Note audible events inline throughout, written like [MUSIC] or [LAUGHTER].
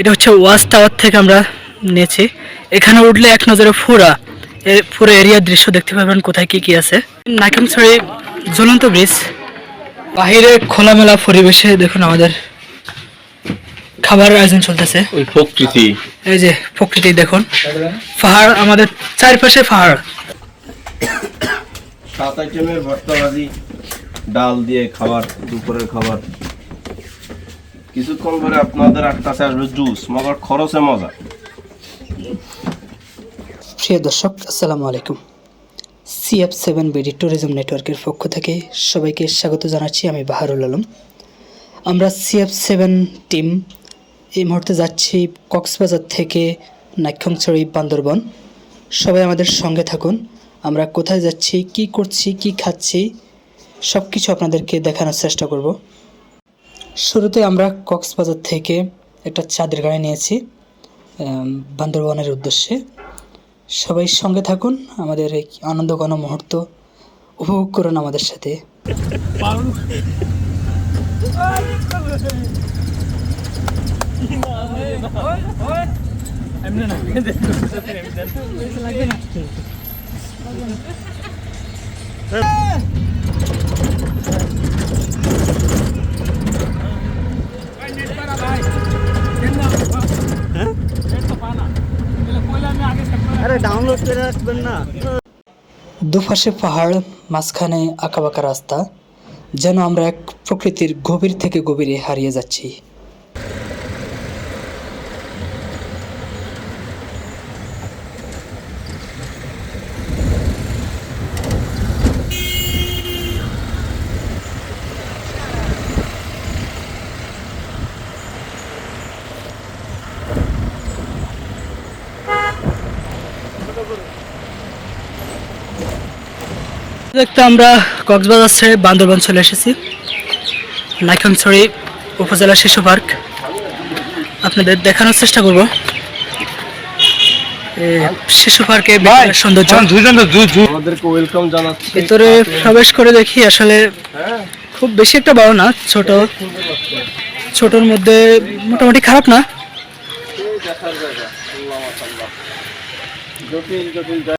এটা হচ্ছে watch tower থেকে আমরা নিয়েছি এখানে উঠলে এক নজরে ফুরা। পুরো এরিয়ার দৃশ্য দেখতে পাবেন কোথায় কি কি আছে। নাকিমছড়ি ঝুলন্ত ব্রিজ। বাহিরে খোলামেলা পরিবেশে দেখুন আমাদের খাবারের আয়োজন চলতেছে। ওই প্রকৃতি। এই যে প্রকৃতি দেখুন। পাহাড় আমাদের চারপাশে পাহাড়। সাত আইটেমের ভর্তা ভাজি ডাল দিয়ে খাবার দুপুরের খাবার। কিছুক্ষণ পরে আপনাদের আটটাছে আসবে জুস মগর খরচে মজা। প্রিয় দর্শক, আসসালামু আলাইকুম। সিএফ সেভেন বিডি ট্যুরিজম নেটওয়ার্কের পক্ষ থেকে সবাইকে স্বাগত জানাচ্ছি আমি বাহারুল আলম। আমরা সিএফ সেভেন টিম এই মুহূর্তে যাচ্ছি কক্সবাজার থেকে নাক্ষংছড়ি বান্দরবন। সবাই আমাদের সঙ্গে থাকুন। আমরা কোথায় যাচ্ছি, কি করছি, কি খাচ্ছি সব কিছু আপনাদেরকে দেখানোর চেষ্টা করব। শুরুতে আমরা কক্সবাজার থেকে একটা চাঁদের গাড়ি নিয়েছি বান্দরবনের উদ্দেশ্যে। সবাই সঙ্গে থাকুন আমাদের এই আনন্দ ঘন মুহূর্ত উপভোগ করুন আমাদের সাথে। [LAUGHS] দুপাশে পাহাড় মাঝখানে আঁকাবাঁকা রাস্তা যেন আমরা এক প্রকৃতির গভীর থেকে গভীরে হারিয়ে যাচ্ছি। দেখতে আমরা কক্সবাজার ছেড়ে বান্দরবান চলে এসেছি। নাইখনছড়ি উপজেলা শিশু পার্ক। আপনাদের দেখানোর চেষ্টা করব। শিশু পার্কে সৌন্দর্য। আমাদেরকে ওয়েলকাম জানাচ্ছি। ভিতরে প্রবেশ করে দেখি আসলে খুব বেশি একটা বড় না ছোট। ছোটর মধ্যে মোটামুটি খারাপ না। জটিল জটিল জায়গা।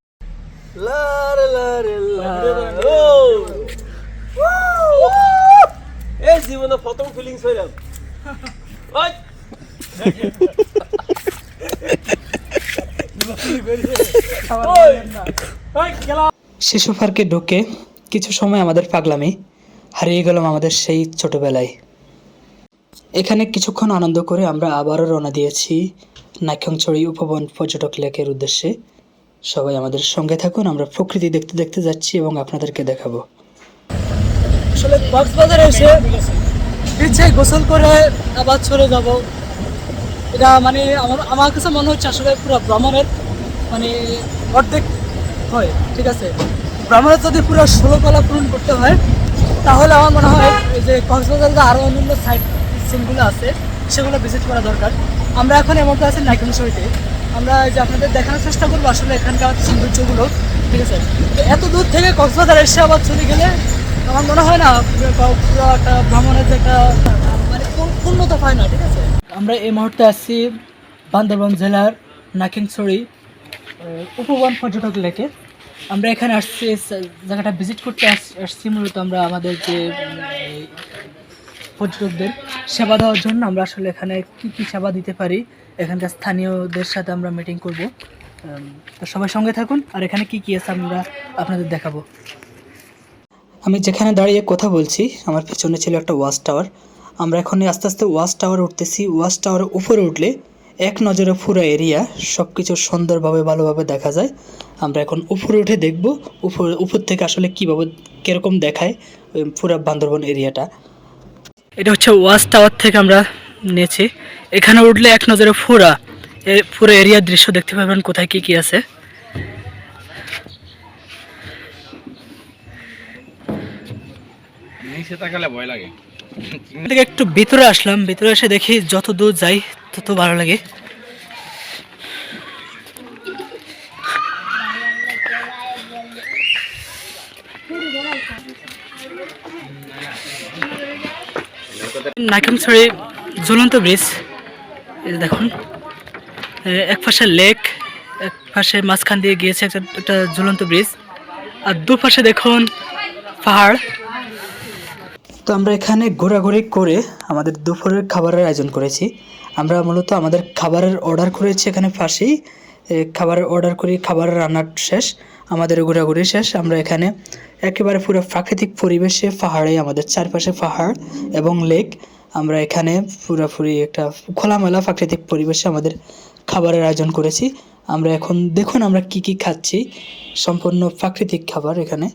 জীবনে প্রথম হইলাম। শিশু পার্কে ঢুকে কিছু সময় আমাদের পাগলামি, হারিয়ে গেলাম আমাদের সেই ছোটবেলায়। এখানে কিছুক্ষণ আনন্দ করে আমরা আবারও রওনা দিয়েছি নাক্ষংছড়ি উপবন পর্যটক লেকের উদ্দেশ্যে। সবাই আমাদের সঙ্গে থাকুন, আমরা প্রকৃতি দেখতে দেখতে যাচ্ছি এবং আপনাদেরকে দেখাবো। আসলে কক্সবাজারে এসে ইচ্ছে গোসল করে আবার চলে যাব। এটা মানে আমার আমার কাছে মনে হচ্ছে আসলে পুরো ভ্রমণের মানে অর্ধেক হয়, ঠিক আছে? ভ্রমণের যদি পুরো ষোলো কলা পূরণ করতে হয়, তাহলে আমার মনে হয় যে কক্সবাজার যে আরও অন্যান্য সাইট সিনগুলো আছে, সেগুলো ভিজিট করা দরকার। আমরা এখন এমন আছি নাইকনশরীতে আমরা যে আপনাদের দেখানোর চেষ্টা করব, আসলে এখানকার সৌন্দর্যগুলো, ঠিক আছে? তো এত দূর থেকে কক্সবাজার এসে আবার চলে গেলে আমার মনে হয় না একটা ভ্রমণের যে একটা মানে পূর্ণ- পূর্ণতা পায় না, ঠিক আছে? আমরা এই মুহূর্তে আছি বান্দরবান জেলার নাকিংছড়ি উপবন পর্যটক লেকে। আমরা এখানে আসছি জায়গাটা ভিজিট করতে আস- আসছি, মূলত আমরা আমাদের যে পর্যটকদের সেবা দেওয়ার জন্য। আমরা আসলে এখানে কি কি সেবা দিতে পারি এখানকার স্থানীয়দের সাথে আমরা মিটিং করব। তো সবাই সঙ্গে থাকুন আর এখানে কি কি আছে আমরা আপনাদের দেখাবো। আমি যেখানে দাঁড়িয়ে কথা বলছি আমার পেছনে ছিল একটা ওয়াচ টাওয়ার। আমরা এখন আস্তে আস্তে ওয়াচ টাওয়ারে উঠতেছি। ওয়াচ টাওয়ারের উপরে উঠলে এক নজরে পুরো এরিয়া সব কিছু সুন্দরভাবে ভালোভাবে দেখা যায়। আমরা এখন উপরে উঠে দেখব উপর উপর থেকে আসলে কীভাবে কীরকম দেখায় ওই পুরো বান্দরবন এরিয়াটা এটা হচ্ছে ওয়াচ টাওয়ার থেকে আমরা নিয়েছি এখানে উঠলে এক নজরে পুরা এ পুরো এরিয়ার দৃশ্য দেখতে পাবেন কোথায় কি কি আছে। থেকে একটু ভিতরে আসলাম ভিতরে এসে দেখি যত দূর যাই তত ভালো লাগে। নাইকামছড়ি ঝুলন্ত ব্রিজ। এই দেখুন এক পাশে লেক এক পাশে মাঝখান দিয়ে গিয়েছে একটা একটা ঝুলন্ত ব্রিজ আর দুপাশে দেখুন পাহাড়। তো আমরা এখানে ঘোরাঘুরি করে আমাদের দুপুরের খাবারের আয়োজন করেছি। আমরা মূলত আমাদের খাবারের অর্ডার করেছি এখানে পাশেই খাবারের অর্ডার করি খাবারের রান্নার শেষ, আমাদের ঘোরাঘুরি শেষ। আমরা এখানে একেবারে পুরো প্রাকৃতিক পরিবেশে, পাহাড়ে, আমাদের চারপাশে পাহাড় এবং লেক আমরা এখানে পুরোপুরি একটা খোলামেলা প্রাকৃতিক পরিবেশে আমাদের খাবারের আয়োজন করেছি। আমরা এখন দেখুন আমরা কি কি খাচ্ছি। সম্পূর্ণ প্রাকৃতিক খাবার এখানে।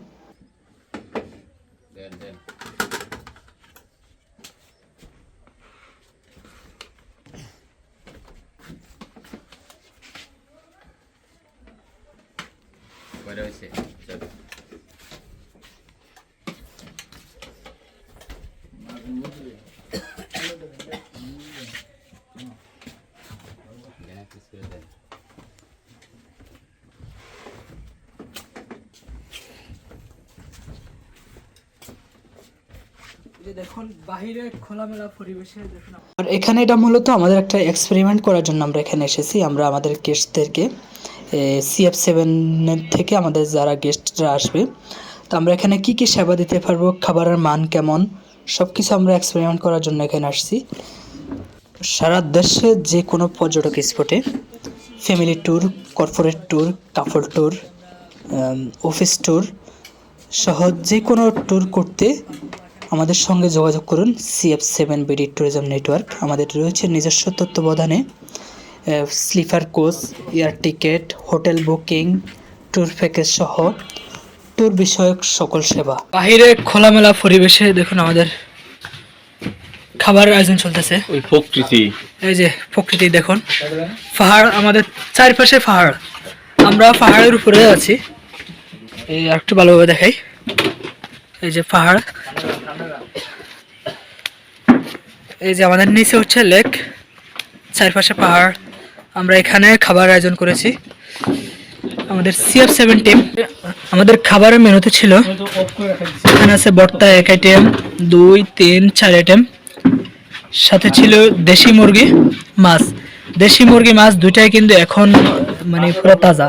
দেখুন, বাহিরে খোলামেলা পরিবেশে দেখুন আর এখানে এটা মূলত আমাদের একটা এক্সপেরিমেন্ট করার জন্য আমরা এখানে এসেছি। আমরা আমাদের গেস্টদেরকে সিএফ সেভেন থেকে আমাদের যারা গেস্টরা আসবে, তো আমরা এখানে কি কি সেবা দিতে পারব, খাবারের মান কেমন সব কিছু আমরা এক্সপেরিমেন্ট করার জন্য এখানে আসছি। সারা দেশে যে কোনো পর্যটক স্পটে ফ্যামিলি ট্যুর কর্পোরেট ট্যুর কাপড় ট্যুর অফিস ট্যুর সহ যে কোনো ট্যুর করতে আমাদের সঙ্গে যোগাযোগ করুন CF seven BD tourism network আমাদের রয়েছে নিজস্ব তত্ত্বাবধানে sleeper coach air ticket hotel booking tour package সহ ট্যুর বিষয়ক সকল সেবা। বাহিরে খোলামেলা পরিবেশে দেখুন আমাদের খাবারের আয়োজন চলতেছে। ওই প্রকৃতি। এই যে প্রকৃতি দেখুন পাহাড় আমাদের চারপাশে পাহাড়। আমরা পাহাড়ের উপরে আছি। এই একটু ভালোভাবে দেখাই। এই যে পাহাড়। এই যে আমাদের নিচে হচ্ছে লেক, চারপাশে পাহাড়। আমরা এখানে খাবার আয়োজন করেছি। আমাদের সিএফ সেভেন টিম আমাদের খাবারের মেনুতে ছিল, এখানে আছে বর্তা এক আইটেম দুই, তিন, চার আইটেম সাথে ছিল দেশি মুরগি, মাছ। দেশি মুরগি, মাছ দুইটাই কিন্তু এখন মানে পুরো তাজা।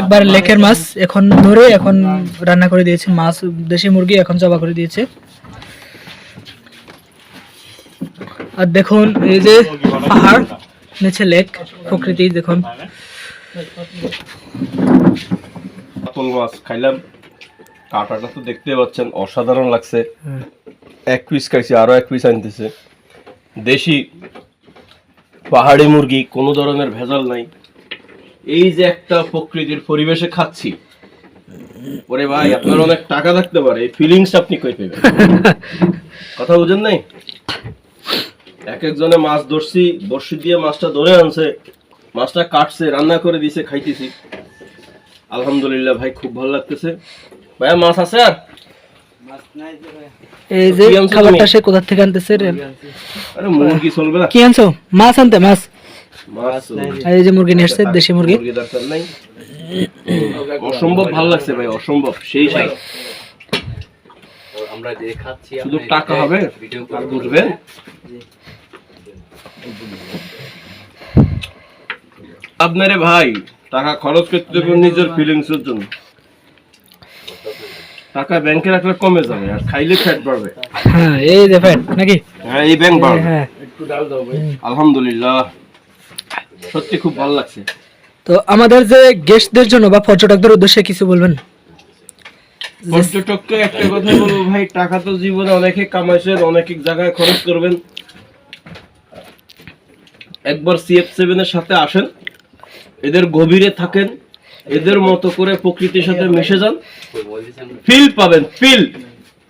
একবার লেকের মাছ এখন ধরে এখন রান্না করে দিয়েছে। মাছ দেশি মুরগি এখন জবা করে দিয়েছে। আর দেখুন এই যে পাহাড় নিচে লেক প্রকৃতি দেখুন। কাতল মাছ খাইলাম। কাঁটাটা তো দেখতে পাচ্ছেন অসাধারণ লাগছে। এক পিস খাইছি আরও এক পিস আনতেছে। দেশি পাহাড়ি মুরগি, কোনো ধরনের ভেজাল নাই। এই যে একটা প্রকৃতির পরিবেশে খাচ্ছি, ওরে ভাই, আপনার অনেক টাকা থাকতে পারে, এই ফিলিংস আপনি কই পেবেন? কথা বুঝেন নাই? এক একজনে মাছ ধরছি বর্ষি দিয়ে মাছটা ধরে আনছে, মাছটা কাটছে, রান্না করে দিছে, খাইতেছি। আলহামদুলিল্লাহ ভাই, খুব ভালো লাগতেছে। ভাইয়া, মাছ আছে আর? এই যে খাবারটা সে কোথা থেকে আনতেছে রে? আরে মুরগি চলবে না। কি আনছো? মাছ আনতে মাছ? মাছ এই যে মুরগি নিয়ে আসছে দেশি মুরগি? অসম্ভব ভালো লাগছে ভাই অসম্ভব সেই স্বাদ। আমরা যে খাচ্ছি শুধু টাকা হবে? ভিডিও আর আপনারে ভাই টাকা খরচ করতে নিজের ফিলিংস এর জন্য। টাকা ব্যাংকে রাখলে কমে যাবে আর খাইলে ফ্যাট বাড়বে। হ্যাঁ এই যে ফ্যাট নাকি? হ্যাঁ এই ব্যাংক বাড়বে। হ্যাঁ। আলহামদুলিল্লাহ। সত্যি খুব ভালো লাগছে। তো আমাদের যে গেস্টদের জন্য বা পর্যটকদের উদ্দেশ্যে কিছু বলবেন? পর্যটককে একটা কথা বলব ভাই টাকা তো জীবনে অনেকে কামাইছেন অনেক জায়গায় খরচ করবেন। একবার সিএফ সেভেন এর সাথে আসেন এদের গভীরে থাকেন এদের মতো করে প্রকৃতির সাথে মিশে যান। ফিল পাবেন ফিল।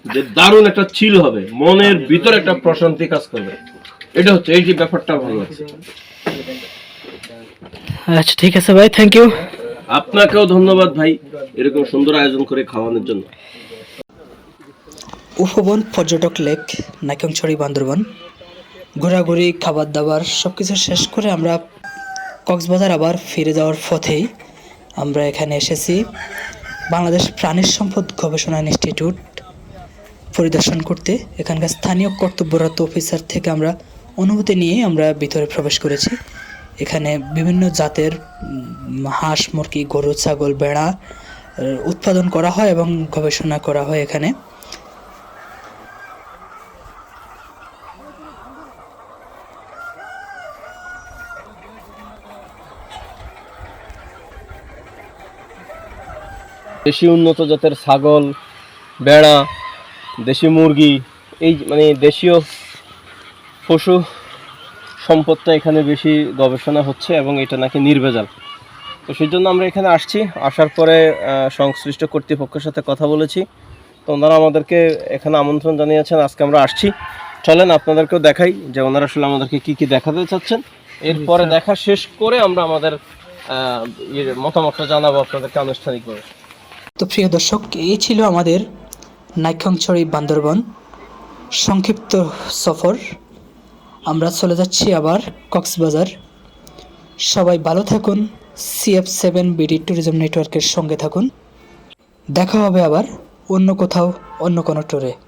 যে দারুণ একটা চিল হবে মনের ভিতরে একটা প্রশান্তি কাজ করবে। এটা হচ্ছে এই যে ব্যাপারটা ভালো লাগছে আচ্ছা ঠিক আছে ভাই থ্যাংক ইউ আপনাকেও ধন্যবাদ ভাই এরকম সুন্দর আয়োজন করে খাওয়ানোর জন্য। উপবন পর্যটক লেক নাইকংছড়ি বান্দরবন। ঘোরাঘুরি খাবার দাবার সব কিছু শেষ করে আমরা কক্সবাজার আবার ফিরে যাওয়ার পথেই। আমরা এখানে এসেছি। বাংলাদেশ প্রাণী সম্পদ গবেষণা ইনস্টিটিউট পরিদর্শন করতে। এখানকার স্থানীয় কর্তব্যরত অফিসার থেকে আমরা অনুমতি নিয়ে আমরা ভিতরে প্রবেশ করেছি। এখানে বিভিন্ন জাতের হাঁস, মুরগি, গরু, ছাগল, বেড়া উৎপাদন করা হয় এবং গবেষণা করা হয় এখানে। দেশি উন্নত জাতের ছাগল বেড়া দেশি মুরগি এই মানে দেশীয় পশু সম্পদটা এখানে বেশি গবেষণা হচ্ছে এবং এটা নাকি নির্ভেজাল। তো সেই জন্য আমরা এখানে আসছি আসার পরে সংশ্লিষ্ট কর্তৃপক্ষের সাথে কথা বলেছি। তো ওনারা আমাদেরকে এখানে আমন্ত্রণ জানিয়েছেন আজকে আমরা আসছি। চলেন আপনাদেরকেও দেখাই যে ওনারা আসলে আমাদেরকে কি কি দেখাতে চাচ্ছেন। এরপরে দেখা শেষ করে আমরা আমাদের আহ, মতামতটা জানাব আপনাদেরকে আনুষ্ঠানিকভাবে। তো প্রিয় দর্শক, এই ছিল আমাদের নাইক্ষংছড়ি বান্দরবন সংক্ষিপ্ত সফর। আমরা চলে যাচ্ছি আবার কক্সবাজার। সবাই ভালো থাকুন সিএফ সেভেন বিডি ট্যুরিজম নেটওয়ার্কের সঙ্গে থাকুন। দেখা হবে আবার অন্য কোথাও, অন্য কোনো ট্যুরে